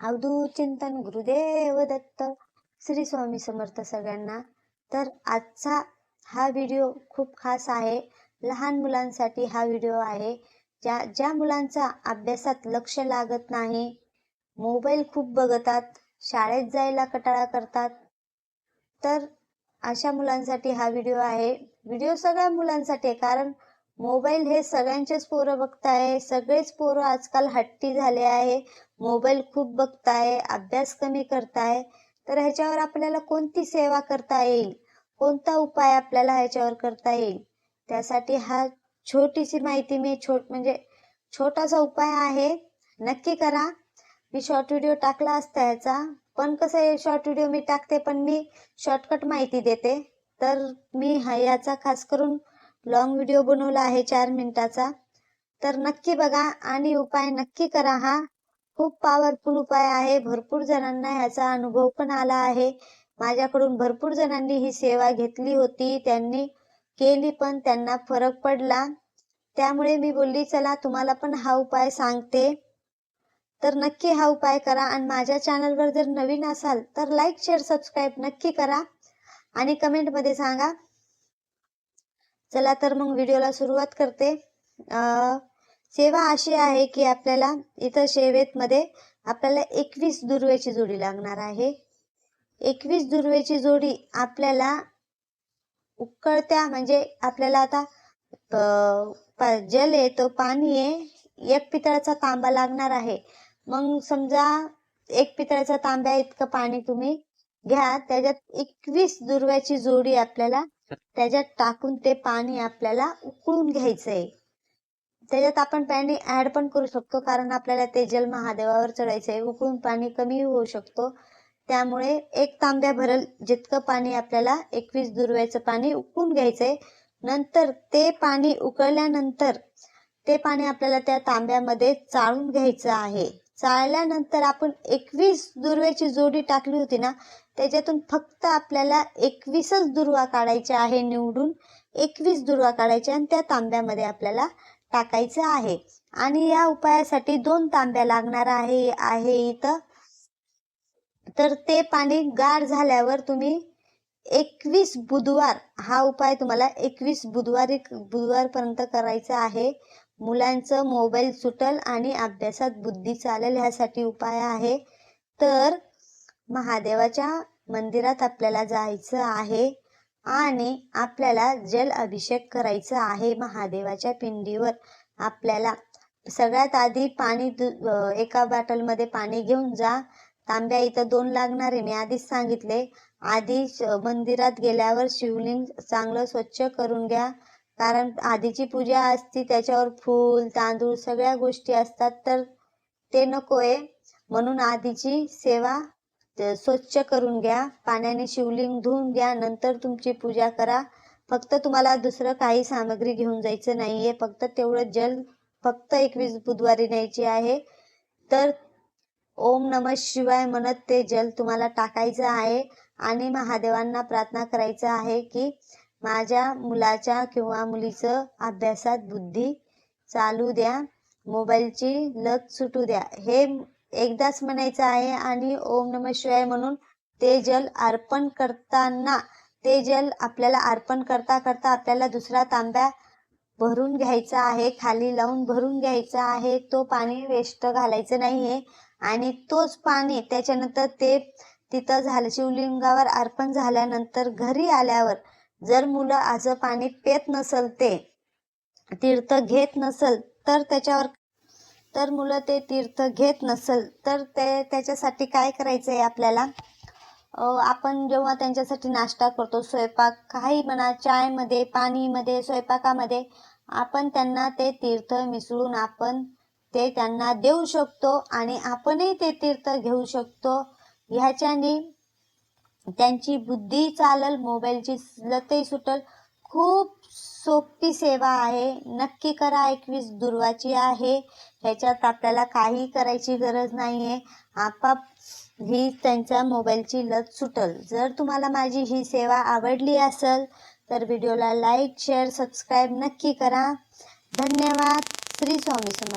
अवधूत चिंतन गुरुदेव दत्त. श्री स्वामी समर्थ सगळ्यांना. तर आजचा हा व्हिडिओ खूप खास आहे. लहान मुलांसाठी हा व्हिडिओ आहे. ज्या ज्या मुलांचा अभ्यासात लक्ष लागत नाही मोबाईल खूप बघतात शाळेत जायला कटाळा करतात. तर अशा मुलांसाठी हा व्हिडिओ आहे. व्हिडिओ सगळ्या मुलांसाठी आहे. कारण मोबाईल हे सगळ्यांचेच पोरं बघताय सगळेच पोरं आजकाल हट्टी झाले आहे मोबाईल खूप बघताय अभ्यास कमी करताय तर ह्याच्यावर आपल्याला कोणती सेवा करता येईल? कोणता उपाय आपल्याला ह्याच्यावर करता येईल? त्यासाठी हा छोटीशी माहिती मी छोट म्हणजे छोटासा उपाय आहे. नक्की करा. मी शॉर्ट व्हिडिओ टाकला असता ह्याचा. पण कसं आहे शॉर्ट व्हिडिओ मी टाकते पण मी शॉर्टकट माहिती देते. तर मी हा याचा खास करून लॉंग व्हिडिओ बनवला आहे चार मिनिटाचा. तर नक्की बघा आणि उपाय नक्की करा हा. खूप पॉवरफुल उपाय आहे. भरपूर जणांना ह्याचा अनुभव पण आला आहे. माझ्याकडून भरपूर जणांनी ही सेवा घेतली होती. त्यांनी केली पण त्यांना फरक पडला. त्यामुळे मी बोलली चला तुम्हाला पण हा उपाय सांगते. तर नक्की हा उपाय करा आणि माझ्या चॅनलवर जर नवीन असाल तर लाईक शेअर सबस्क्राईब नक्की करा. आणि कमेंटमध्ये सांगा चला तर मग व्हिडिओला सुरुवात करते. सेवा अशी आहे की आपल्याला इथं सेवेत मध्ये आपल्याला एकवीस दुर्वेची जोडी लागणार आहे. एकवीस दुर्वेची जोडी आपल्याला उकळत्या म्हणजे आपल्याला आता जल आहे तो पाणी आहे एक पितळाचा तांबा लागणार आहे. मग समजा एक पितळाचा तांब्या इतकं पाणी तुम्ही घ्या त्याच्यात एकवीस दुर्व्याची जोडी आपल्याला त्याच्यात टाकून ते पाणी आपल्याला उकळून घ्यायचंय. त्याच्यात आपण पाणी ऍड पण करू शकतो कारण आपल्याला ते जल महादेवावर चढायचंय. उकळून पाणी कमी होऊ शकतो. त्यामुळे एक तांब्या भरल जितकं पाणी आपल्याला एकवीस दुर्व्याचं पाणी उकळून घ्यायचंय. नंतर ते पाणी उकळल्यानंतर ते पाणी आपल्याला त्या तांब्यामध्ये चाळून घ्यायचं आहे. चाळल्यानंतर आपण एकवीस दुर्व्याची जोडी टाकली होती ना त्याच्यातून फक्त आपल्याला एकवीसच दुर्वा काढायच्या आहे निवडून. एकवीस दुर्वा काढायच्या आणि त्या तांब्यामध्ये आपल्याला टाकायचं आहे. आणि या उपायासाठी दोन तांब्या लागणार आहे आहे इथं. तर ते पाणी गार झाल्यावर तुम्ही एकवीस बुधवार हा उपाय तुम्हाला एकवीस बुधवारी बुधवारपर्यंत करायचा आहे. मुलांचं मोबाईल सुटल आणि अभ्यासात बुद्धी चालेल ह्यासाठी उपाय आहे. तर महादेवाच्या मंदिरात आपल्याला जायचं आहे आणि आपल्याला जल अभिषेक करायचा आहे महादेवाच्या पिंडीवर. आपल्याला सगळ्यात आधी पाणी दु- एका बॉटलमध्ये पाणी घेऊन जा. तांब्या इथं दोन लागणार आहे मी आधीच सांगितले. आधी श- मंदिरात गेल्यावर शिवलिंग चांगलं स्वच्छ करून घ्या. कारण आधीची पूजा असती त्याच्यावर फूल तांदूळ सगळ्या गोष्टी असतात तर ते नको आहे म्हणून आधीची सेवा स्वच्छ करून घ्या. पाण्याने शिवलिंग धुवून घ्या. नंतर तुमची पूजा करा. फक्त तुम्हाला दुसरं काही सामग्री घेऊन जायचं नाहीये. फक्त तेवढं जल फक्त एकवीस बुधवारी न्यायची आहे. तर ओम नम शिवाय म्हणत ते जल तुम्हाला टाकायचं आहे. आणि महादेवांना प्रार्थना करायचं आहे की माझ्या मुलाच्या किंवा मुलीचं अभ्यासात बुद्धी चालू द्या मोबाईलची लत सुटू द्या. हे एकदाच म्हणायचं आहे आणि ओम नम शिवाय म्हणून ते जल अर्पण करताना ते जल आपल्याला अर्पण करता करता आपल्याला दुसरा तांब्या भरून घ्यायचा आहे खाली लावून भरून घ्यायचा आहे. तो पाणी वेस्ट घालायचं नाहीये आणि तोच पाणी त्याच्यानंतर ते तिथं झालं. शिवलिंगावर अर्पण झाल्यानंतर घरी आल्यावर जर मुलं आज पाणी पेत नसल ते तीर्थ घेत नसल तर त्याच्यावर तर मुलं ते तीर्थ घेत नसल तर ते त्याच्यासाठी काय करायचं आहे आपल्याला आपण जेव्हा त्यांच्यासाठी नाश्ता करतो स्वयंपाक काही म्हणा चायमध्ये पाणीमध्ये स्वयंपाकामध्ये आपण त्यांना ते तीर्थ मिसळून आपण ते त्यांना देऊ शकतो आणि आपणही ते तीर्थ घेऊ शकतो. ह्याच्याने त्यांची बुद्धी चालल मोबाईलची लतही सुटल. खूप सोपी सेवा आहे. नक्की करा एकवीस दुर्वाची आहे. ह्याच्यात आपल्याला काही करायची गरज नाही आहे आपाप ही त्यांच्या मोबाईलची लत सुटल. जर तुम्हाला माझी ही सेवा आवडली असेल तर व्हिडिओला लाईक शेअर सबस्क्राईब नक्की करा. धन्यवाद. श्री स्वामी समर्थ.